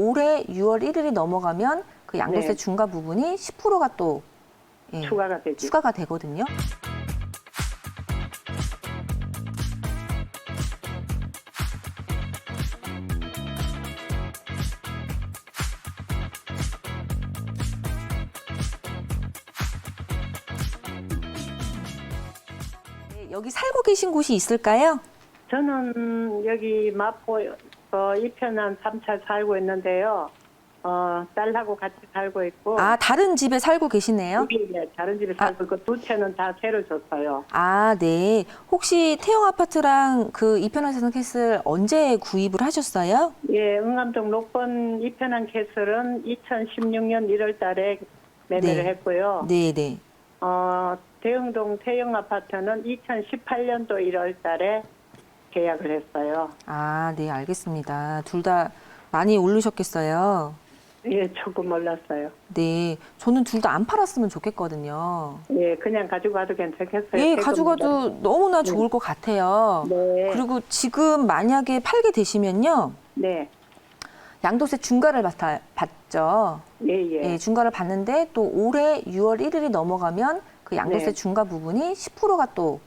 올해 6월 1일이 넘어가면 그 양도세 네. 중과 부분이 10%가 또 예, 추가가 되지. 추가가 되거든요. 네, 여기 살고 계신 곳이 있을까요? 저는 여기 마포 어, 이편한 삼차 살고 있는데요. 어, 딸하고 같이 살고 있고. 아, 다른 집에 살고 계시네요. 네, 다른 집에 살고 있고 두 채는 다 새로 줬어요. 아, 네. 혹시 태영 아파트랑 그 이편한 세상캐슬 언제 구입을 하셨어요? 예, 응암동 녹번 이편한 캐슬은 2016년 1월 달에 매매를 네. 했고요. 네, 네. 어, 대흥동 태영 아파트는 2018년도 1월 달에 계약을 했어요. 아, 네, 알겠습니다. 둘 다 많이 오르셨겠어요. 예, 조금 올랐어요. 네, 저는 둘 다 안 팔았으면 좋겠거든요. 예, 그냥 가지고 가도 괜찮겠어요. 예. 가져가도 너무나 좋을 것 같아요. 네. 그리고 지금 만약에 팔게 되시면요. 네. 양도세 중과를 받아, 받죠. 예, 예. 예, 중과를 받는데 또 올해 6월 1일이 넘어가면 그 양도세 네. 중과 부분이 10%가 또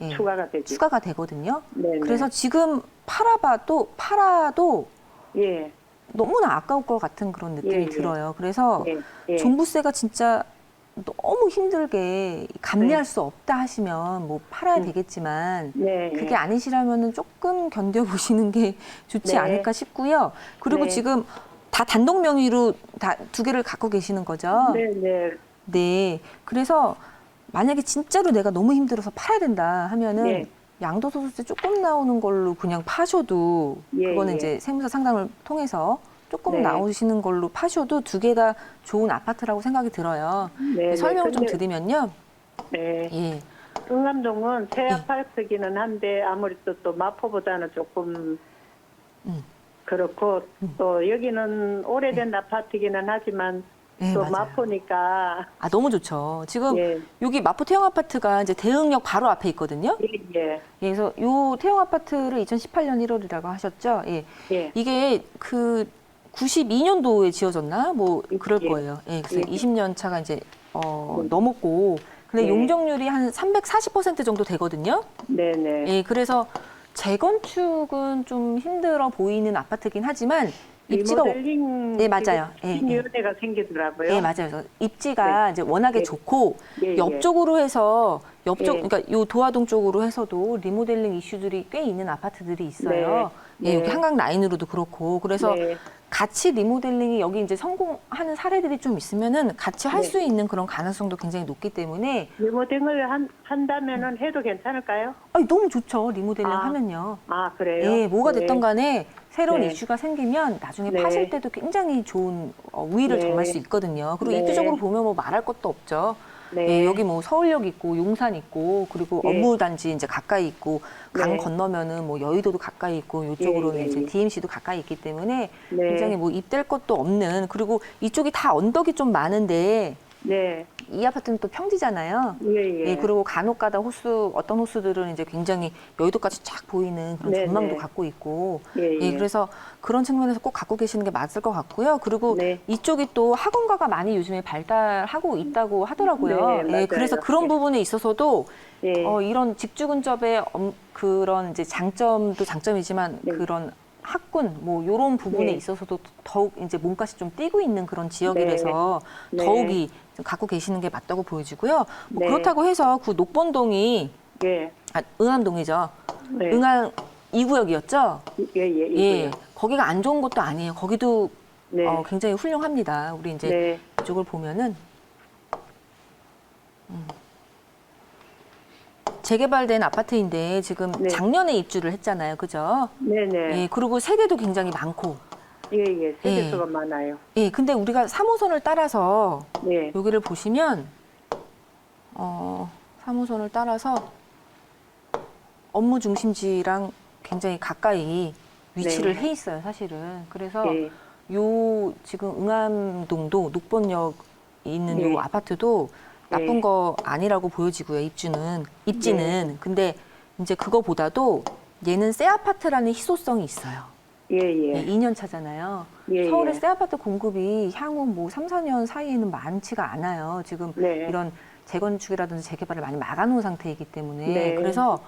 예, 추가가 되지. 추가가 되거든요. 네, 네. 그래서 지금 팔아봐도 팔아도 예. 너무나 아까울 것 같은 그런 느낌이 예, 예. 들어요. 그래서 예. 예. 종부세가 진짜 너무 힘들게 감내할 수 없다 하시면 뭐 팔아야 음. 되겠지만 네. 그게 아니시라면은 조금 견뎌보시는 게 좋지 네. 않을까 싶고요. 그리고 네. 지금 다 단독 명의로 다 두 개를 갖고 계시는 거죠. 네, 네. 네. 그래서 만약에 진짜로 내가 너무 힘들어서 팔아야 된다 하면은 네. 양도소득세 조금 나오는 걸로 그냥 파셔도 예, 그거는 예. 이제 세무사 상담을 통해서 조금 네. 나오시는 걸로 파셔도 두 개 다 좋은 아파트라고 생각이 들어요. 네, 설명을 네. 좀 근데, 드리면요. 네. 예. 응암동은 새 네. 아파트기는 한데 아무래도 또 마포보다는 조금 음. 그렇고 음. 또 여기는 오래된 아파트기는 하지만 네, 또 맞아요. 마포니까 아, 너무 좋죠. 지금 예. 여기 마포 태영 아파트가 이제 대흥역 바로 앞에 있거든요. 예, 예. 예, 그래서 요 태영 아파트를 2018년 1월이라고 하셨죠. 예. 예. 이게 그 92년도에 지어졌나? 뭐 그럴 예. 거예요. 예, 그래서 예. 20년 차가 이제 어, 음. 넘었고 근데 네. 용적률이 한 340% 정도 되거든요. 네, 네. 예, 그래서 재건축은 좀 힘들어 보이는 아파트긴 하지만 입지가 리모델링 네, 맞아요. 예, 신위원회가 생기더라고요. 예, 맞아요. 그래서 입지가 이제 워낙에 네. 좋고 예, 예. 옆쪽으로 해서 옆쪽 예. 그러니까 요 도화동 쪽으로 해서도 리모델링 이슈들이 꽤 있는 아파트들이 있어요. 네. 예, 여기 네. 한강 라인으로도 그렇고 그래서 네. 같이 리모델링이 여기 이제 성공하는 사례들이 좀 있으면은 같이 할 네. 수 있는 그런 가능성도 굉장히 높기 때문에 리모델링을 한, 한다면은 해도 괜찮을까요? 아니, 너무 좋죠 리모델링 아, 하면요. 아, 그래요? 예, 뭐가 네. 됐던 간에 새로운 네. 이슈가 생기면 나중에 네. 파실 때도 굉장히 좋은 어, 우위를 네. 점할 수 있거든요. 그리고 네. 입지적으로 보면 뭐 말할 것도 없죠. 네. 예, 여기 뭐 서울역 있고 용산 있고 그리고 네. 업무단지 이제 가까이 있고 강 네. 건너면은 뭐 여의도도 가까이 있고 이쪽으로는 예, 예, 이제 예. DMC도 가까이 있기 때문에 네. 굉장히 뭐 입될 것도 없는 그리고 이쪽이 다 언덕이 좀 많은데 네. 이 아파트는 또 평지잖아요. 예, 예. 예, 그리고 간혹가다 호수 어떤 호수들은 이제 굉장히 여의도까지 쫙 보이는 그런 네, 전망도 네. 갖고 있고 예, 예, 예. 그래서 그런 측면에서 꼭 갖고 계시는 게 맞을 것 같고요. 그리고 네. 이쪽이 또 학원가가 많이 요즘에 발달하고 있다고 하더라고요. 네, 예, 맞아요. 그래서 그런 예. 부분에 있어서도 예. 어, 이런 직주 근접의 엄- 그런 이제 장점도 장점이지만 네. 그런 학군 뭐 이런 부분에 네. 있어서도 더욱 이제 몸값이 좀 뛰고 있는 그런 지역이라서 네. 더욱이 좀 갖고 계시는 게 맞다고 보여지고요. 뭐 네. 그렇다고 해서 그 녹번동이 예. 아, 응암동이죠. 네. 응암 2구역이었죠. 예, 예, 예, 예. 거기가 안 좋은 것도 아니에요. 거기도 네. 어, 굉장히 훌륭합니다. 우리 이제 네. 이쪽을 보면은 재개발된 아파트인데 지금 네. 작년에 입주를 했잖아요, 그죠? 네, 네. 예, 그리고 세대도 굉장히 많고, 예, 예. 세대 예. 수가 많아요. 예, 근데 우리가 3호선을 따라서 네. 여기를 보시면 어, 3호선을 따라서 업무 중심지랑 굉장히 가까이 위치를 네. 해 있어요, 사실은. 그래서 예. 요 지금 응암동도 녹번역 있는 네. 요 아파트도 나쁜 네. 거 아니라고 보여지고요. 입주는 입지는 네. 근데 이제 그거보다도 얘는 새 아파트라는 희소성이 있어요. 예, 네, 예. 2년 차잖아요. 예, 서울의 예. 새 아파트 공급이 향후 뭐 3, 4년 사이에는 많지가 않아요. 지금 네. 이런 재건축이라든지 재개발을 많이 막아놓은 상태이기 때문에 네. 그래서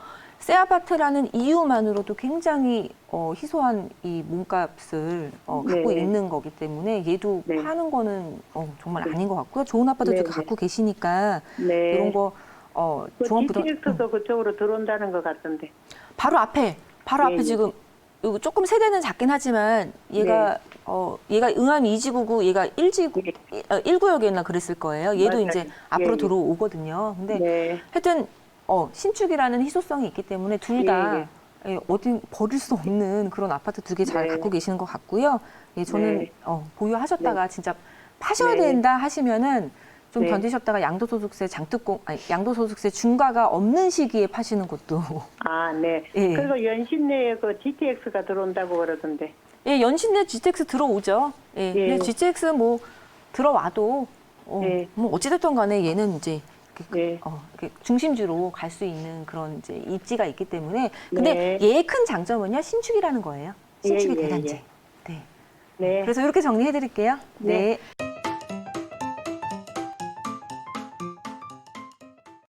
새 아파트라는 이유만으로도 굉장히 어, 희소한 이 몸값을 어, 갖고 네. 있는 거기 때문에 얘도 네. 파는 거는 어, 정말 네. 아닌 것 같고요. 좋은 아파트도 네, 갖고 계시니까 네. 이런 거 어, 그 종합부동 GTX도 그쪽으로 들어온다는 것 같던데. 바로 앞에 바로 예, 앞에 예. 지금 이거 조금 세대는 작긴 하지만 얘가 네. 어 얘가 응암 2지구고 얘가 1지구 예. 어, 1구역이었나 그랬을 거예요. 얘도 맞아요. 이제 앞으로 예, 예. 들어오거든요. 근데 네. 하여튼 어 신축이라는 희소성이 있기 때문에 둘다 예, 예, 어디 버릴 수 없는 그런 아파트 두 개 잘 네. 갖고 계시는 것 같고요. 예, 저는 네. 어, 보유하셨다가 진짜 파셔야 네. 된다 하시면은 좀 네. 견디셨다가 양도소득세 장특공 아니 양도소득세 중과가 없는 시기에 파시는 것도 아, 네. 예. 그리고 연신 내에 그 GTX가 들어온다고 그러던데. 예, 연신 내 GTX 들어오죠. 예, 예. 근데 GTX 뭐 들어와도 어, 예. 뭐 어찌됐든 간에 얘는 이제 그- 예. 어, 이렇게 중심지로 갈 수 있는 그런 이제 입지가 있기 때문에 근데 네. 얘의 큰 장점은요 신축이라는 거예요. 신축의 예, 예, 대단지. 예. 네. 네. 그래서 이렇게 정리해 드릴게요. 네. 네.